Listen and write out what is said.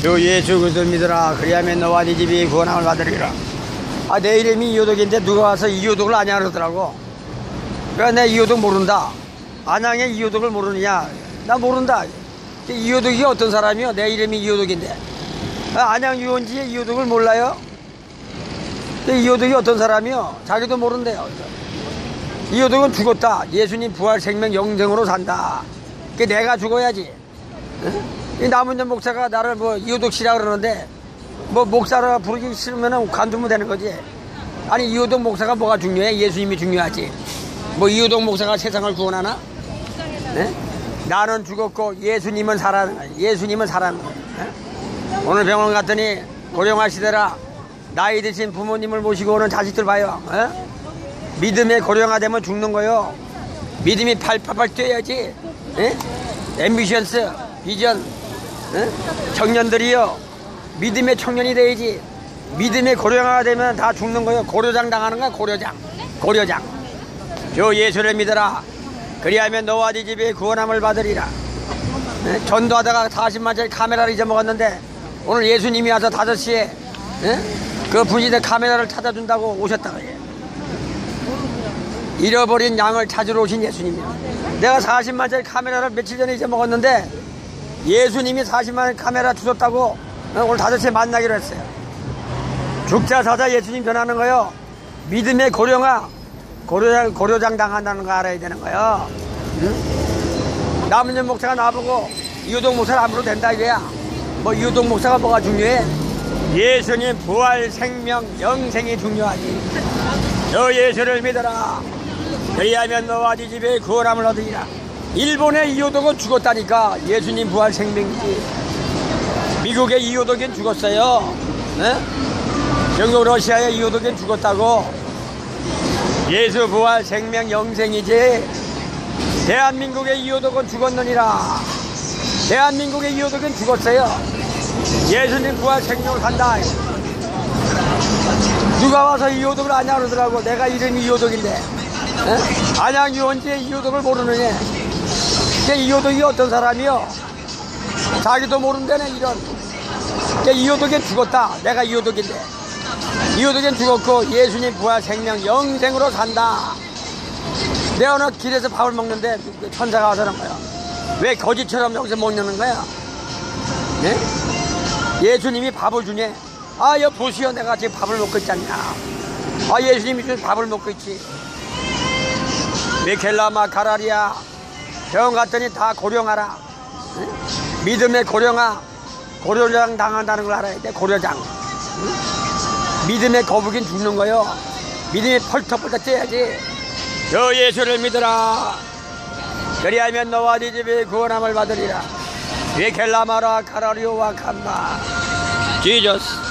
주 예수 그리스도 믿으라. 그리하면 너와 네 집이 구원함을 받으리라. 아 내 이름이 이호독인데 누가 와서 이호독을 아냐 그러더라고. 그래 내 이호독 모른다. 안양의 이호독을 모르느냐? 나 모른다. 이호독이 어떤 사람이요? 내 이름이 이호독인데. 아, 안양 유원지의 이호독을 몰라요? 이호독이 어떤 사람이요? 자기도 모른대요. 이호독은 죽었다. 예수님 부활 생명 영생으로 산다. 그 내가 죽어야지. 응? 이 남은전 목사가 나를 뭐 이호독 씨라 그러는데 뭐 목사라 부르기 싫으면 관두면 되는 거지. 아니 이호독 목사가 뭐가 중요해? 예수님이 중요하지. 뭐 이호독 목사가 세상을 구원하나? 네? 나는 죽었고 예수님은 살아 예수님은 살아는. 네? 오늘 병원 갔더니 고령하시더라. 나이 드신 부모님을 모시고 오는 자식들 봐요. 네? 믿음에 고령화되면 죽는 거요. 믿음이 팔팔팔 뛰어야지. 네? 앰비션스, 비전, 네? 청년들이요. 믿음의 청년이 돼야지. 믿음의 고령화가 되면 다 죽는 거예요. 고려장 당하는 거야, 고려장. 고려장. 저 예수를 믿어라. 그리하면 너와 네 집에 구원함을 받으리라. 네? 전도하다가 40만짜리 카메라를 잊어먹었는데 오늘 예수님이 와서 5시에 네? 그 분신의 카메라를 찾아준다고 오셨다 그래. 잃어버린 양을 찾으러 오신 예수님이야. 내가 40만짜리 카메라를 며칠 전에 잊어먹었는데 예수님이 40만짜리 카메라 주셨다고 오늘 5시에 만나기로 했어요. 죽자 사자 예수님 전하는 거요. 믿음의 고령화, 고려장, 고려장 당한다는 거 알아야 되는 거요. 응? 남은전 목사가 나보고 이호동 목사를 안 불러도 된다 이거야. 뭐 이호동 목사가 뭐가 중요해? 예수님 부활 생명 영생이 중요하지. 너 예수를 믿어라. 그리하면 너와 네 집에 구원함을 얻으리라. 일본의 이호동은 죽었다니까 예수님 부활 생명이지. 미국의 이호독은 죽었어요. 네? 영국 러시아의 이호독은 죽었다고. 예수 부활 생명 영생이지. 대한민국의 이호독은 죽었느니라. 대한민국의 이호독은 죽었어요. 예수님 부활 생명을 산다. 누가 와서 이호독을 아냐 그러더라고. 내가 이름이 이호독인데. 네? 안양 유원지의 이호독을 모르느냐. 이호독이 어떤 사람이요? 자기도 모른다네 이런. 이호독엔 죽었다. 내가 이호독인데. 이호독엔 죽었고 예수님 부활 생명 영생으로 산다. 내가 어느 길에서 밥을 먹는데 천사가 와서 그런 거야. 왜 거지처럼 여기서 먹는 거야? 네? 예수님이 밥을 주네. 아여 보시오. 내가 지금 밥을 먹고 있지 않냐? 아 예수님이 준 밥을 먹고 있지. 미켈라마 가라리아 병원 갔더니 다 고령하라. 네? 믿음의 고령화 고려장 당한다는 걸 알아야 돼 고려장. 응? 믿음의 거북인 죽는 거요. 믿음이 펄떡펄떡 뛰어야지. 저 예수를 믿어라. 그리하면 너와 네 집이 구원함을 받으리라. 위켈라마라 카라리오와 칸마 지저스